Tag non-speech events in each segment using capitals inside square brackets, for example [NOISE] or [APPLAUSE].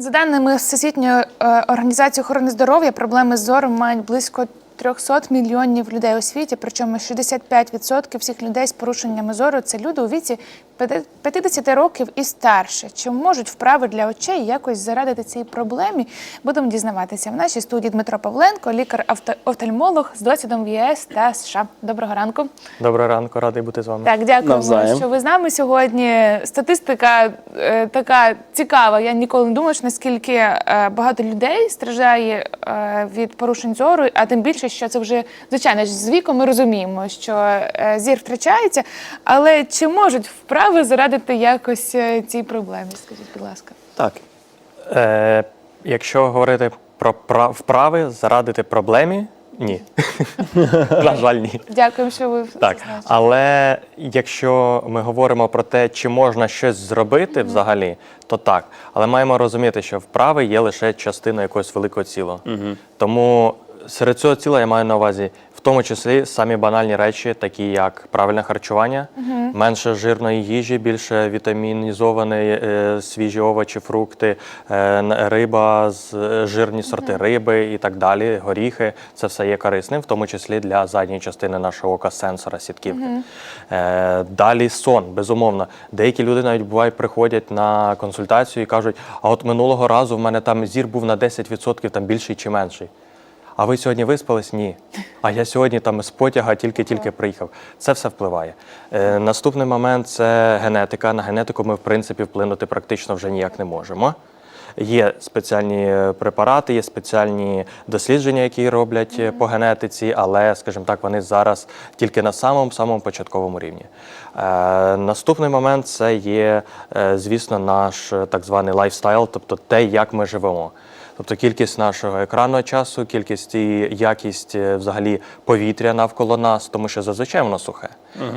За даними Всесвітньої е, організації охорони здоров'я, проблеми з зором мають близько 300 мільйонів людей у світі. Причому 65% всіх людей з порушеннями зору це люди у віці 50 років і старше. Чи можуть вправи для очей якось зарадити цій проблемі? Будемо дізнаватися в нашій студії Дмитро Павленко, лікар-офтальмолог з досвідом в ЄС та США. Доброго ранку. Доброго ранку, радий бути з вами. Так, Навзаєм. що ви з нами сьогодні. Статистика е, така цікава. Я ніколи не думала, що наскільки е, багато людей страждає е, від порушень зору, а тим більше, що це вже звичайно ж з віком ми розуміємо, що е, зір втрачається. Але чи можуть вправи зарадити якось е, цій проблемі? Скажіть, будь ласка. Так. Е, якщо говорити про вправи, зарадити проблемі, ні. [LAUGHS] На жаль, ні. Дякуємо, що ви Так, але якщо ми говоримо про те, чи можна щось зробити взагалі, то так. Але маємо розуміти, що вправи є лише частина якогось великого цілого. Тому серед цього ціла я маю на увазі, в тому числі самі банальні речі, такі як правильне харчування, менше жирної їжі, більше вітамінізованої, е, свіжі овочі, фрукти, е, риба, з- е, жирні сорти риби і так далі, горіхи. Це все є корисним, в тому числі для задньої частини нашого ока, сенсора, сітківки. Е, далі сон, безумовно. Деякі люди навіть бувають приходять на консультацію і кажуть: а от минулого разу в мене там зір був на 10% там більший чи менший. А ви сьогодні виспались? Ні. А я сьогодні там з потяга тільки-тільки приїхав. Це все впливає. Е, наступний момент це генетика. На генетику ми, в принципі, вплинути практично вже ніяк не можемо. Є спеціальні препарати, є спеціальні дослідження, які роблять е, по генетиці, але, скажімо так, вони зараз тільки на самому самому початковому рівні. Е, наступний момент це є, е, звісно, наш е, так званий лайфстайл, тобто те, як ми живемо. Тобто кількість нашого екранного часу, кількість і якість е, взагалі повітря навколо нас, тому що зазвичай воно сухе.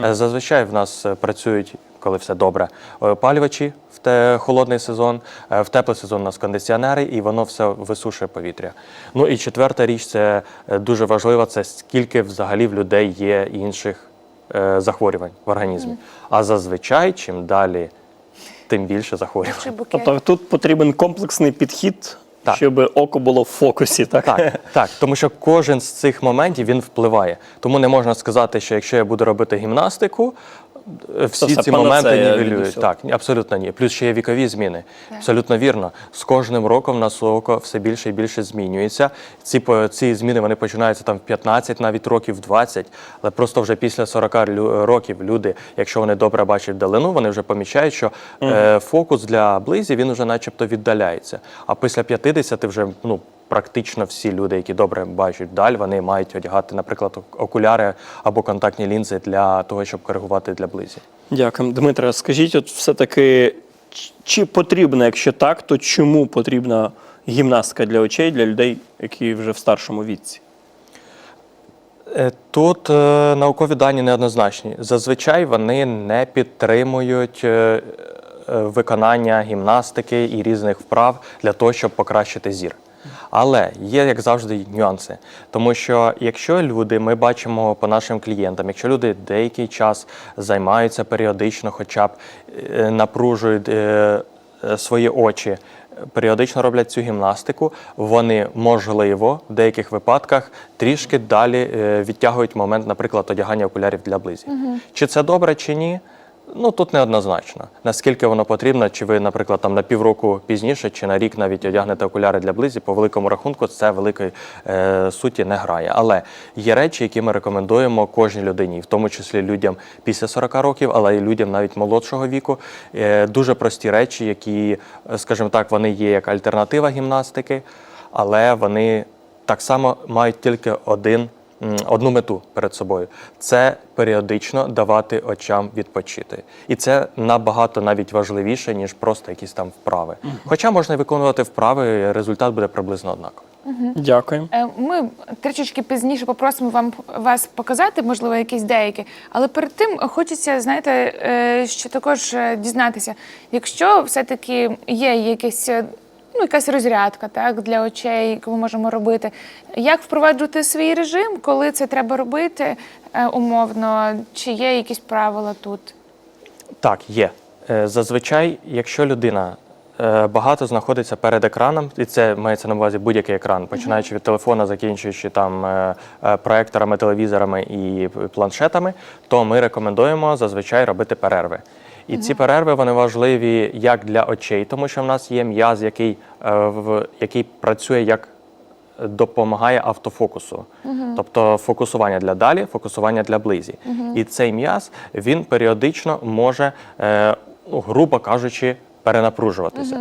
Е, Зазвичай в нас е, працюють, коли все добре, опалювачі в те холодний сезон, в теплий сезон у нас кондиціонери, і воно все висушує повітря. Ну і четверта річ, це дуже важливо, це скільки взагалі в людей є інших захворювань в організмі. А зазвичай, чим далі, тим більше захворювань. Тобто тут потрібен комплексний підхід, Так. щоб око було в фокусі, так? Так, так, тому що кожен з цих моментів він впливає. Тому не можна сказати, що якщо я буду робити гімнастику, всі все ці моменти нівелюють. Так, абсолютно ні. Плюс ще є вікові зміни. Абсолютно вірно. З кожним роком наше око все більше і більше змінюється. Ці, ці зміни вони починаються там в 15, навіть років 20, але просто вже після 40 років люди, якщо вони добре бачать вдалину, вони вже помічають, що е, фокус для близі він вже начебто віддаляється. А після 50 вже ну. Практично всі люди, які добре бачать вдаль, вони мають одягати, наприклад, окуляри або контактні лінзи для того, щоб коригувати для близі. Дякую. Дмитре, скажіть, от все-таки, чи потрібно, якщо так, то чому потрібна гімнастика для очей для людей, які вже в старшому віці? Е, Тут е, наукові дані неоднозначні. Зазвичай вони не підтримують е, е, виконання гімнастики і різних вправ для того, щоб покращити зір. Але є, як завжди, нюанси. Тому що якщо люди, ми бачимо по нашим клієнтам, якщо люди деякий час займаються періодично, хоча б е, напружують е, е, свої очі, періодично роблять цю гімнастику, вони можливо в деяких випадках трішки далі відтягують момент, наприклад, одягання окулярів для близі. Чи це добре, чи ні? Ну тут неоднозначно. Наскільки воно потрібно, чи ви, наприклад, там на півроку пізніше, чи на рік навіть одягнете окуляри для близі, по великому рахунку це великої е, суті не грає. Але є речі, які ми рекомендуємо кожній людині, в тому числі людям після 40 років, але й людям навіть молодшого віку. Е, дуже прості речі, які, скажімо так, вони є як альтернатива гімнастики, але вони так само мають тільки один одну мету перед собою це періодично давати очам відпочити. І це набагато навіть важливіше, ніж просто якісь там вправи. Хоча можна виконувати вправи, результат буде приблизно однаковий. Дякую. Е, Ми трішечки пізніше попросимо вам вас показати, можливо, якісь деякі. Але перед тим хочеться, знаєте, е, ще також е, дізнатися, якщо все-таки є якесь. Ну, якась розрядка так, для очей, яку ми можемо робити. Як впроваджувати свій режим, коли це треба робити е, умовно? Чи є якісь правила тут? Так, є. Е, Зазвичай, якщо людина е, багато знаходиться перед екраном, і це мається на увазі будь-який екран, починаючи від телефона, закінчуючи там проекторами, телевізорами і планшетами, то ми рекомендуємо зазвичай робити перерви. І ці перерви вони важливі як для очей, тому що в нас є м'яз, який, е, в, який працює як допомагає автофокусу, тобто фокусування для далі, фокусування для близі. І цей м'яз він періодично може, е, грубо кажучи, перенапружуватися.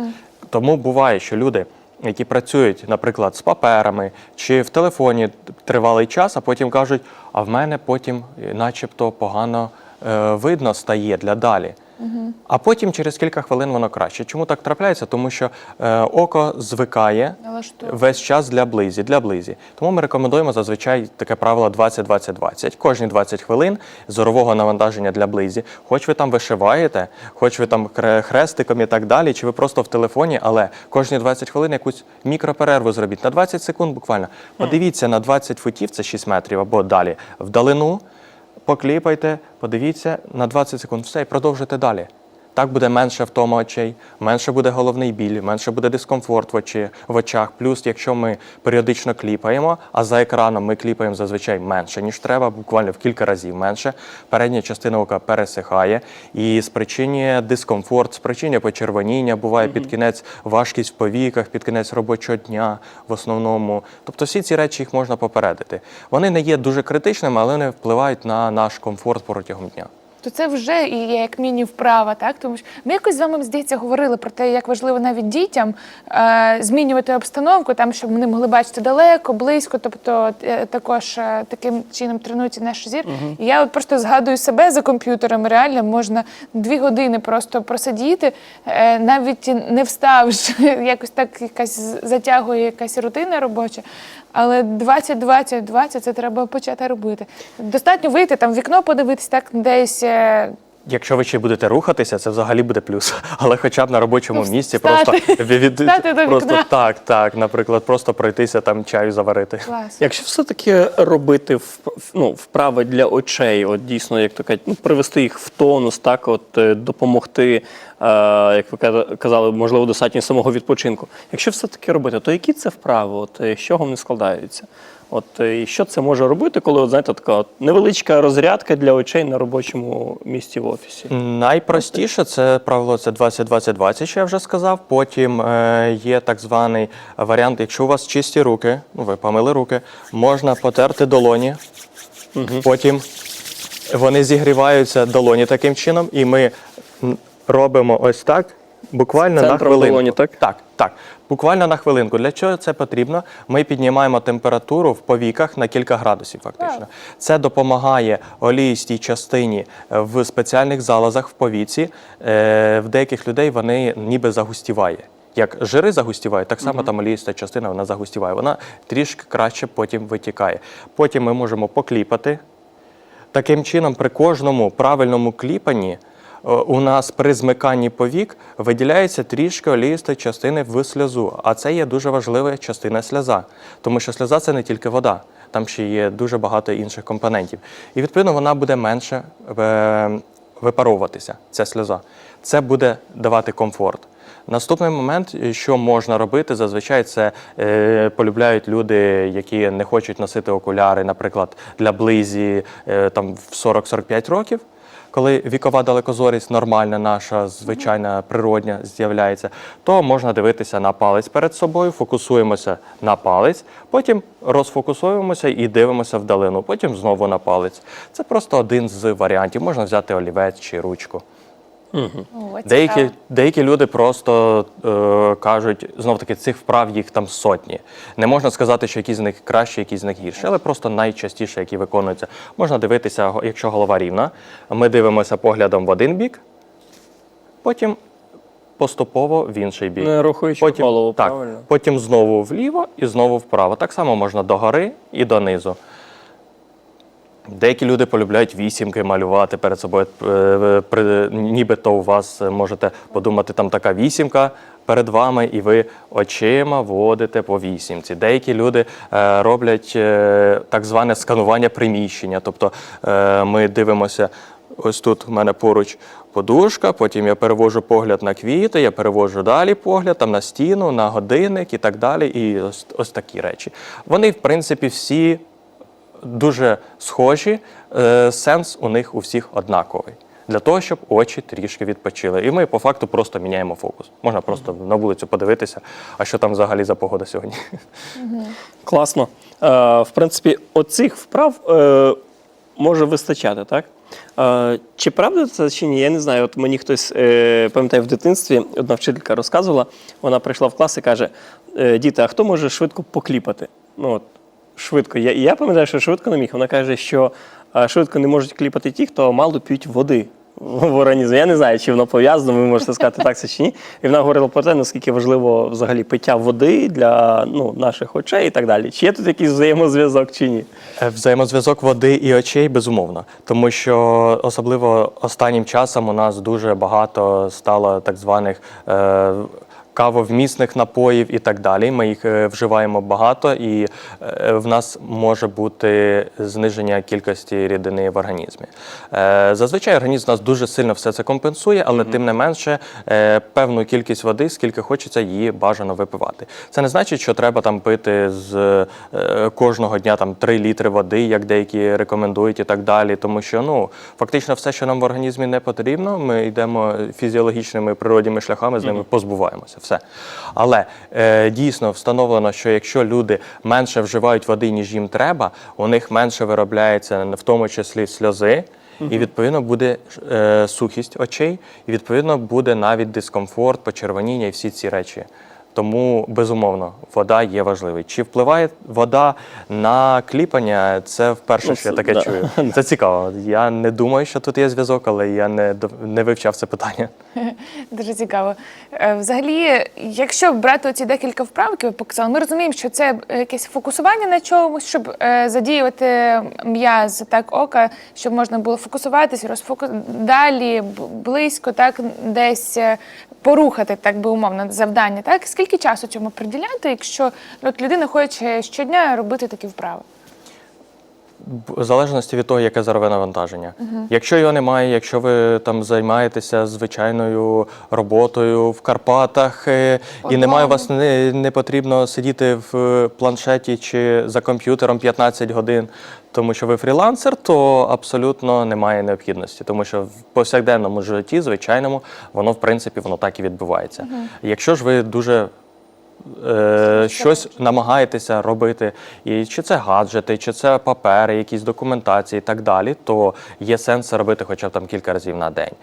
Тому буває, що люди. Які працюють, наприклад, з паперами чи в телефоні тривалий час, а потім кажуть, а в мене потім е, начебто погано е, видно стає для далі. А потім через кілька хвилин воно краще. Чому так трапляється? Тому що е, око звикає весь час для близі, для близі. Тому ми рекомендуємо зазвичай таке правило 20-20-20. Кожні 20 хвилин зорового навантаження для близі. Хоч ви там вишиваєте, хоч ви там хре- хрестиком і так далі, чи ви просто в телефоні, але кожні 20 хвилин якусь мікроперерву зробіть на 20 секунд буквально. Подивіться на 20 футів, це 6 метрів або далі, вдалину. Покліпайте, подивіться на 20 секунд, все, і продовжуйте далі. Так буде менше втома очей, менше буде головний біль, менше буде дискомфорт в, очі, в очах. Плюс, якщо ми періодично кліпаємо, а за екраном ми кліпаємо зазвичай менше, ніж треба, буквально в кілька разів менше. Передня частина ока пересихає і спричинює дискомфорт, спричинює почервоніння, буває під кінець важкість в повіках, під кінець робочого дня в основному. Тобто всі ці речі їх можна попередити. Вони не є дуже критичними, але вони впливають на наш комфорт протягом дня. То це вже і є як міні вправа, так тому що ми якось з вами здається говорили про те, як важливо навіть дітям е, змінювати обстановку, там щоб вони могли бачити далеко, близько, тобто е, також е, таким чином тренується наш зір. І я от просто згадую себе за комп'ютером. Реально можна дві години просто просидіти, е, навіть не вставши, [LAUGHS] якось так якась затягує якась рутина робоча. Але 20-20-20 це треба почати робити. Достатньо вийти там в вікно, подивитись так десь. Якщо ви ще будете рухатися, це взагалі буде плюс. [LAUGHS] Але хоча б на робочому Ну, місці стати, просто від стати до просто вікна. так, так, наприклад, просто пройтися там чаю заварити. Клас. Якщо все-таки робити ну, вправи для очей, от дійсно, як то кажуть, ну, привести їх в тонус, так, от е, допомогти, як ви каза- казали, можливо, достатньо самого відпочинку. Якщо все-таки робити, то які це вправи? От, е, з чого вони складаються? От е, і що це може робити, коли от, знаєте, така от невеличка розрядка для очей на робочому місці в офісі? Найпростіше це правило це 20-20-20, що я вже сказав. Потім е, є так званий варіант, якщо у вас чисті руки, ну ви помили руки, можна потерти долоні. Потім вони зігріваються долоні таким чином, і ми робимо ось так. Буквально на хвилинку. долоні, так? Так, так. Буквально на хвилинку. Для чого це потрібно? Ми піднімаємо температуру в повіках на кілька градусів, фактично. Це допомагає оліїстій частині е, в спеціальних залозах в повіці. Е, В деяких людей вони ніби загустіває. Як жири загустівають, так само там оліїста частина вона загустіває. Вона трішки краще потім витікає. Потім ми можемо покліпати. Таким чином, при кожному правильному кліпанні у нас при змиканні повік виділяється трішки оліїстої частини в сльозу. А це є дуже важлива частина сльоза, тому що сльоза це не тільки вода, там ще є дуже багато інших компонентів. І відповідно вона буде менше е, випаровуватися, ця сльоза. Це буде давати комфорт. Наступний момент, що можна робити, зазвичай це е, полюбляють люди, які не хочуть носити окуляри, наприклад, для близі е, там в 40-45 років. Коли вікова далекозорість нормальна, наша звичайна природня з'являється, то можна дивитися на палець перед собою, фокусуємося на палець, потім розфокусуємося і дивимося вдалину, потім знову на палець. Це просто один з варіантів. Можна взяти олівець чи ручку. О, Деякі, деякі люди просто е, кажуть, знов таки, цих вправ їх там сотні. Не можна сказати, що якісь з них кращі, якісь з них гірші, але просто найчастіше, які виконуються. Можна дивитися, якщо голова рівна, ми дивимося поглядом в один бік, потім поступово в інший бік. Не рухаючи потім, голову, так, правильно? потім знову вліво і знову вправо. Так само можна догори і донизу. Деякі люди полюбляють вісімки малювати перед собою. Е, Нібито у вас можете подумати, там така вісімка перед вами, і ви очима водите по вісімці. Деякі люди е, роблять е, так зване сканування приміщення. Тобто ми дивимося Ось тут в мене поруч подушка, потім я перевожу погляд на квіти, я перевожу далі погляд там на стіну, на годинник і так далі. І ось, ось такі речі. Вони, в принципі, всі дуже схожі, е, сенс у них у всіх однаковий. Для того, щоб очі трішки відпочили. І ми по факту просто міняємо фокус. Можна просто на вулицю подивитися, а що там взагалі за погода сьогодні. Класно. Е, в принципі, оцих вправ е, може вистачати, так? Е, чи правда це чи ні? Я не знаю. От мені хтось е, пам'ятаю в дитинстві, одна вчителька розказувала, вона прийшла в клас і каже: е, діти, а хто може швидко покліпати? Ну, от, швидко. Я, я пам'ятаю, що швидко не міг. Вона каже, що е, швидко не можуть кліпати ті, хто мало п'ють води. В організмі. Я не знаю, чи воно пов'язано, ви можете сказати так це чи ні. І вона говорила про те, наскільки важливо взагалі пиття води для ну, наших очей і так далі. Чи є тут якийсь взаємозв'язок чи ні? Е, Взаємозв'язок води і очей безумовно, тому що особливо останнім часом у нас дуже багато стало так званих. Е, Кавовмісних напоїв і так далі. Ми їх е, вживаємо багато, і е, в нас може бути зниження кількості рідини в організмі. Е, Зазвичай організм нас дуже сильно все це компенсує, але тим не менше певну кількість води, скільки хочеться, її бажано випивати. Це не значить, що треба там пити з кожного дня там 3 літри води, як деякі рекомендують, і так далі. Тому що ну фактично все, що нам в організмі не потрібно, ми йдемо фізіологічними природніми шляхами, з ними позбуваємося. Все. Але е, дійсно встановлено, що якщо люди менше вживають води, ніж їм треба, у них менше виробляється в тому числі сльози. І відповідно буде е, сухість очей, і відповідно буде навіть дискомфорт, почервоніння і всі ці речі. Тому безумовно вода є важливою. Чи впливає вода на кліпання? Це вперше, Ну, що я таке да. чую. [LAUGHS] Це цікаво. Я не думаю, що тут є зв'язок, але я не не вивчав це питання. [LAUGHS] Дуже цікаво. Е, Взагалі, якщо брати ці декілька вправ, які ви показали, ми розуміємо, що це е, якесь фокусування на чомусь, щоб е, задіювати м'яз так ока, щоб можна було фокусуватись, розфокус далі, близько, так десь порухати, так би умовно, завдання. Так скільки часу цьому приділяти, якщо ну, от людина хоче щодня робити такі вправи? В залежності від того, яке зорове навантаження. Якщо його немає, якщо ви там займаєтеся звичайною роботою в Карпатах, е, і немає у вас не, не потрібно сидіти в планшеті чи за комп'ютером 15 годин, тому що ви фрілансер, то абсолютно немає необхідності, тому що в повсякденному житті, звичайному, воно в принципі воно так і відбувається. Якщо ж ви дуже е, щось намагаєтеся робити, і чи це гаджети, чи це папери, якісь документації і так далі, то є сенс робити хоча б там кілька разів на день.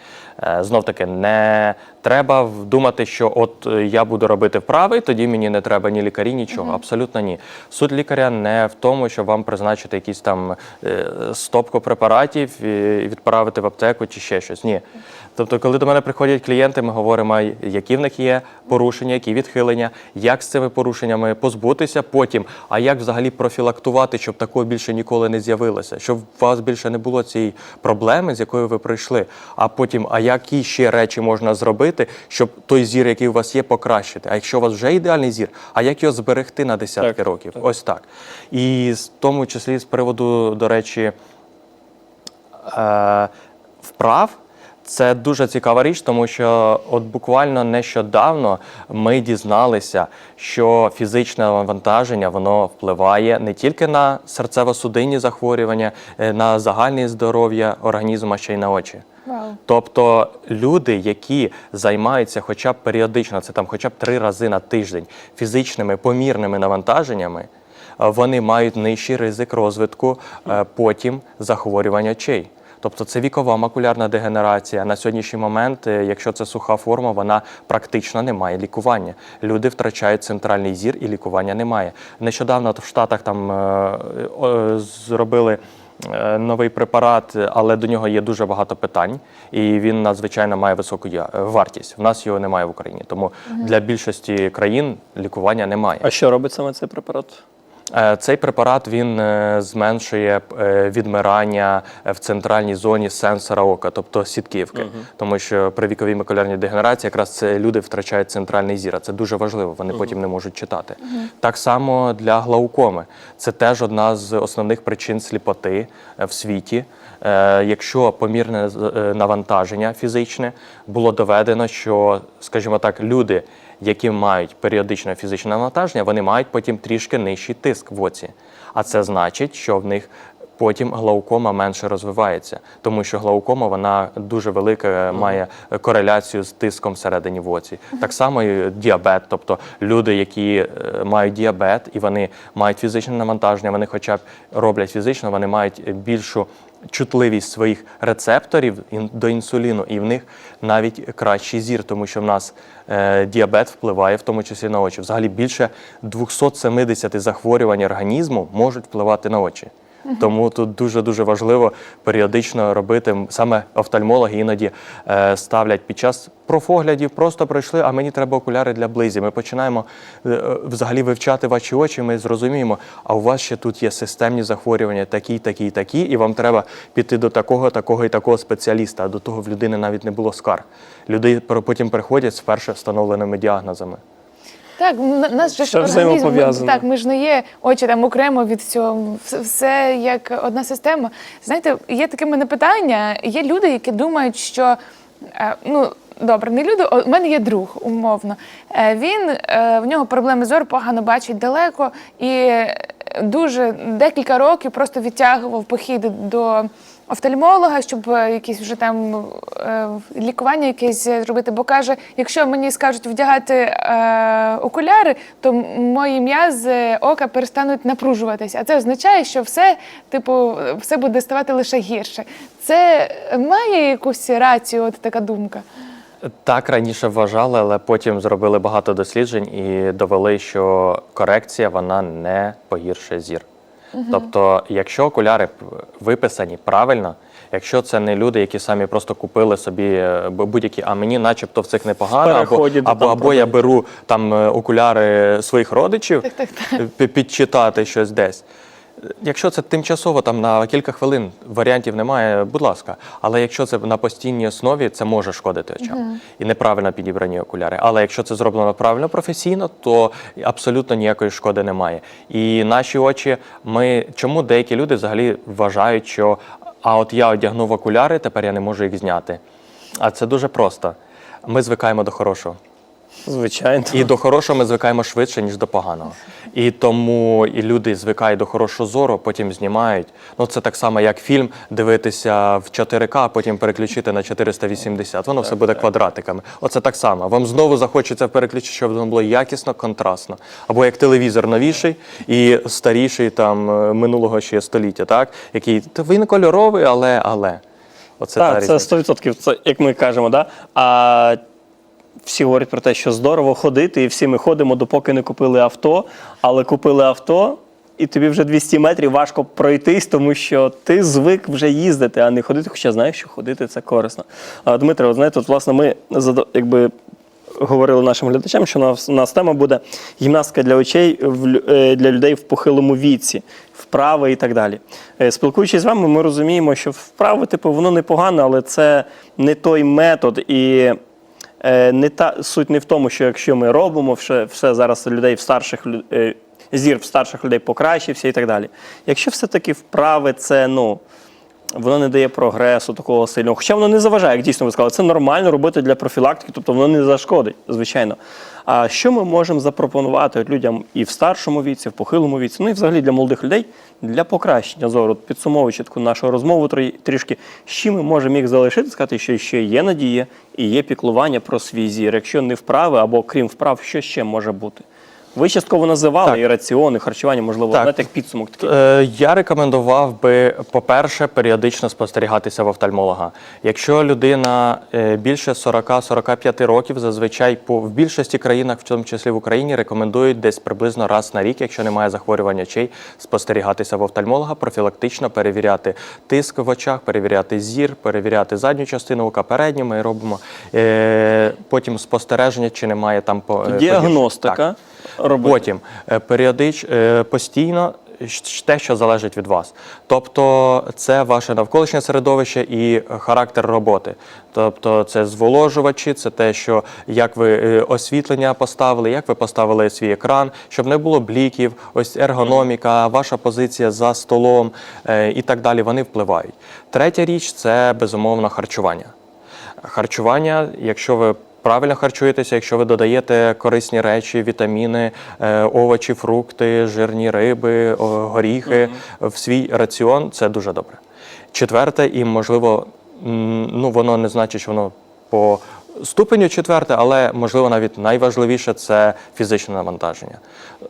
Е, знов таки, не треба думати, що от е, я буду робити вправи, тоді мені не треба ні лікарі, нічого. Абсолютно ні. Суть лікаря не в тому, щоб вам призначити якісь там е, стопку препаратів і відправити в аптеку чи ще щось. Ні. Тобто, коли до мене приходять клієнти, ми говоримо, які в них є порушення, які відхилення, як з цими порушеннями позбутися потім, а як взагалі профілактувати, щоб такого більше ніколи не з'явилося, щоб у вас більше не було цієї проблеми, з якою ви прийшли. А потім, а які ще речі можна зробити, щоб той зір, який у вас є, покращити. А якщо у вас вже ідеальний зір, а як його зберегти на десятки Так, років? Ось так. І з тому числі з приводу, до речі, е, вправ. Це дуже цікава річ, тому що от буквально нещодавно ми дізналися, що фізичне навантаження воно впливає не тільки на серцево-судинні захворювання, е, на загальне здоров'я організму, а ще й на очі. Вау. Тобто люди, які займаються хоча б періодично, це там хоча б три рази на тиждень фізичними помірними навантаженнями, е, вони мають нижчий ризик розвитку е, потім захворювань очей. Тобто це вікова макулярна дегенерація. На сьогоднішній момент, е, якщо це суха форма, вона практично не має лікування. Люди втрачають центральний зір і лікування немає. Нещодавно в Штатах там е, е, зробили новий препарат, але до нього є дуже багато питань, і він надзвичайно має високу вартість. В нас його немає в Україні. Тому для більшості країн лікування немає. А що робить саме цей препарат? Е, Цей препарат він е, зменшує е, відмирання в центральній зоні сенсора ока, тобто сітківки. Тому що при віковій макулярній дегенерації якраз це люди втрачають центральний зір. а Це дуже важливо, вони потім не можуть читати. Так само для глаукоми. Це теж одна з основних причин сліпоти в світі. Е, Якщо помірне е, навантаження фізичне було доведено, що, скажімо так, люди, які мають періодичне фізичне навантаження, вони мають потім трішки нижчий тиск в оці. А це значить, що в них потім глаукома менше розвивається, тому що глаукома вона дуже велика, має кореляцію з тиском всередині в оці. Так само і діабет, тобто люди, які е, мають діабет і вони мають фізичне навантаження, вони хоча б роблять фізично, вони мають більшу чутливість своїх рецепторів до інсуліну, і в них навіть кращий зір, тому що в нас е, діабет впливає в тому числі на очі. Взагалі більше 270 захворювань організму можуть впливати на очі. Тому тут дуже дуже важливо періодично робити. Саме офтальмологи іноді е, ставлять під час профоглядів, просто пройшли, а мені треба окуляри для близі. Ми починаємо е, е, взагалі вивчати ваші очі. Ми зрозуміємо, а у вас ще тут є системні захворювання, такі, такі, такі, і вам треба піти до такого, такого і такого спеціаліста. До того в людини навіть не було скарг. Люди потім приходять з перше встановленими діагнозами. Так, нас же ж організм, взаємопов'язано. так, ми ж не є очі там окремо від цього. Вс- Все як одна система. Знаєте, є таке мене питання. Є люди, які думають, що е, ну. Добре, не люди. У мене є друг, умовно. Е, Він е, в нього проблеми зору, погано бачить далеко і дуже декілька років просто відтягував похід до офтальмолога, щоб е, якісь вже там е, лікування якесь зробити. Бо каже, якщо мені скажуть вдягати е, окуляри, то мої м'язи ока перестануть напружуватися. А це означає, що все, типу, все буде ставати лише гірше. Це має якусь рацію, от така думка. Так раніше вважали, але потім зробили багато досліджень і довели, що корекція вона не погіршує зір. Тобто, якщо окуляри виписані правильно, якщо це не люди, які самі просто купили собі е, будь-які, а мені начебто в цих непогано, або, або, або я беру там е, окуляри своїх родичів Так, так, так. підчитати щось десь. Якщо це тимчасово там на кілька хвилин варіантів немає, будь ласка. Але якщо це на постійній основі, це може шкодити очам і неправильно підібрані окуляри. Але якщо це зроблено правильно професійно, то абсолютно ніякої шкоди немає. І наші очі, ми чому деякі люди взагалі вважають, що а от я одягнув окуляри, тепер я не можу їх зняти. А це дуже просто. Ми звикаємо до хорошого. Звичайно. І до хорошого ми звикаємо швидше, ніж до поганого. І тому і люди звикають до хорошого зору, потім знімають. Ну це так само, як фільм дивитися в 4К, а потім переключити на 480. Воно все буде квадратиками. Оце так само. Вам знову захочеться переключити, щоб воно було якісно, контрастно. Або як телевізор новіший і старіший там е, минулого ще століття, так? Який «Та він кольоровий, але але. Оце та це різниця. 100%, це як ми кажемо, да? А всі говорять про те, що здорово ходити, і всі ми ходимо, допоки не купили авто, але купили авто. І тобі вже 200 метрів важко пройтись, тому що ти звик вже їздити, а не ходити. Хоча знаєш, що ходити це корисно. Дмитро, от знаєте, от, власне, ми якби говорили нашим глядачам, що у нас, у нас тема буде гімнастика для очей е, для людей в похилому віці, вправи і так далі. Е, Спілкуючись з вами, ми розуміємо, що вправи, типу, воно непогано, але це не той метод і. Е, не та суть не в тому, що якщо ми робимо все, все зараз людей в старших е, зір в старших людей покращився і так далі. Якщо все-таки вправи це ну. Воно не дає прогресу такого сильного. Хоча воно не заважає, як дійсно ви сказали, це нормально робити для профілактики, тобто воно не зашкодить, звичайно. А що ми можемо запропонувати людям і в старшому віці, в похилому віці, ну і взагалі для молодих людей для покращення зору? Підсумовуючи таку нашу розмову трі- трішки, чим ми можемо їх залишити, сказати, що ще є надія і є піклування про свій зір. Якщо не вправи або крім вправ, що ще може бути? Ви частково називали Так. і раціон, і харчування, можливо, Так. знаєте, як підсумок такий. Е, Я рекомендував би, по-перше, періодично спостерігатися в офтальмолога. Якщо людина е, більше 40-45 років, зазвичай по в більшості країнах, в тому числі в Україні, рекомендують десь приблизно раз на рік, якщо немає захворювання очей, спостерігатися в офтальмолога, профілактично перевіряти тиск в очах, перевіряти зір, перевіряти задню частину ока, передню. Ми робимо е, потім спостереження, чи немає там по е, Діагностика. Так. Робити? Потім е, періодич, е, постійно те, що залежить від вас. Тобто це ваше навколишнє середовище і характер роботи. Тобто це зволожувачі, це те, що як ви е, освітлення поставили, як ви поставили свій екран, щоб не було бліків, ось ергономіка, ваша позиція за столом і так далі. Вони впливають. Третя річ це безумовно харчування. Харчування, якщо ви правильно харчуєтеся, якщо ви додаєте корисні речі, вітаміни, е, овочі, фрукти, жирні риби, горіхи в свій раціон, це дуже добре. Четверте, і можливо, ну воно не значить, що воно по ступеню четверте, але можливо навіть найважливіше це фізичне навантаження.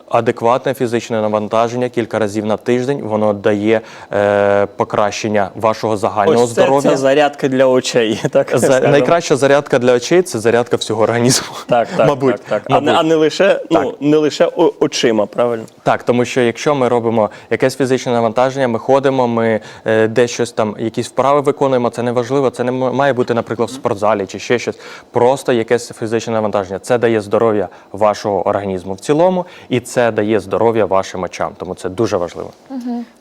Адекватне фізичне навантаження кілька разів на тиждень воно дає е, покращення вашого загального Ось це, здоров'я. це зарядка для очей. [LAUGHS] Так, За, найкраща зарядка для очей це зарядка всього організму. Так, так, [LAUGHS] мабуть. так, так. А, мабуть. а не лише, ну, не лише очима, правильно? Так, тому що якщо ми робимо якесь фізичне навантаження, ми ходимо, ми е, десь щось там, якісь вправи виконуємо, це не важливо, це не має бути, наприклад, в спортзалі чи ще щось. Просто якесь фізичне навантаження. Це дає здоров'я вашого організму в цілому, і це дає здоров'я вашим очам. Тому це дуже важливо.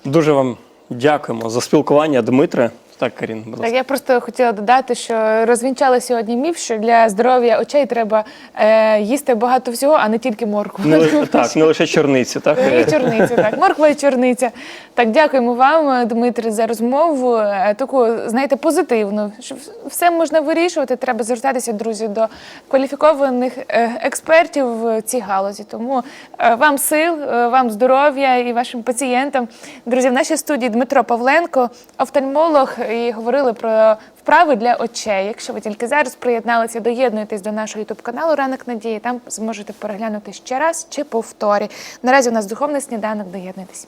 Дуже вам дякуємо за спілкування, Дмитре. Так, Карін, будь Так, я просто хотіла додати, що розвінчали сьогодні міф, що для здоров'я очей треба е, їсти багато всього, а не тільки моркву. Не, так, не лише чорниці, так? І чорниця, так. Морква і чорниця. Так, дякуємо вам, Дмитре, за розмову. е, Таку, знаєте, позитивну. Що все можна вирішувати. Треба звертатися, друзі, до кваліфікованих е, експертів в цій галузі. Тому е, вам сил, е, вам здоров'я і вашим пацієнтам. Друзі, в нашій студії Дмитро Павленко, офтальмолог, і говорили про вправи для очей. Якщо ви тільки зараз приєдналися, доєднуйтесь до нашого ютуб каналу Ранок Надії. Там зможете переглянути ще раз чи повторі. Наразі у нас духовний сніданок. Доєднуйтесь.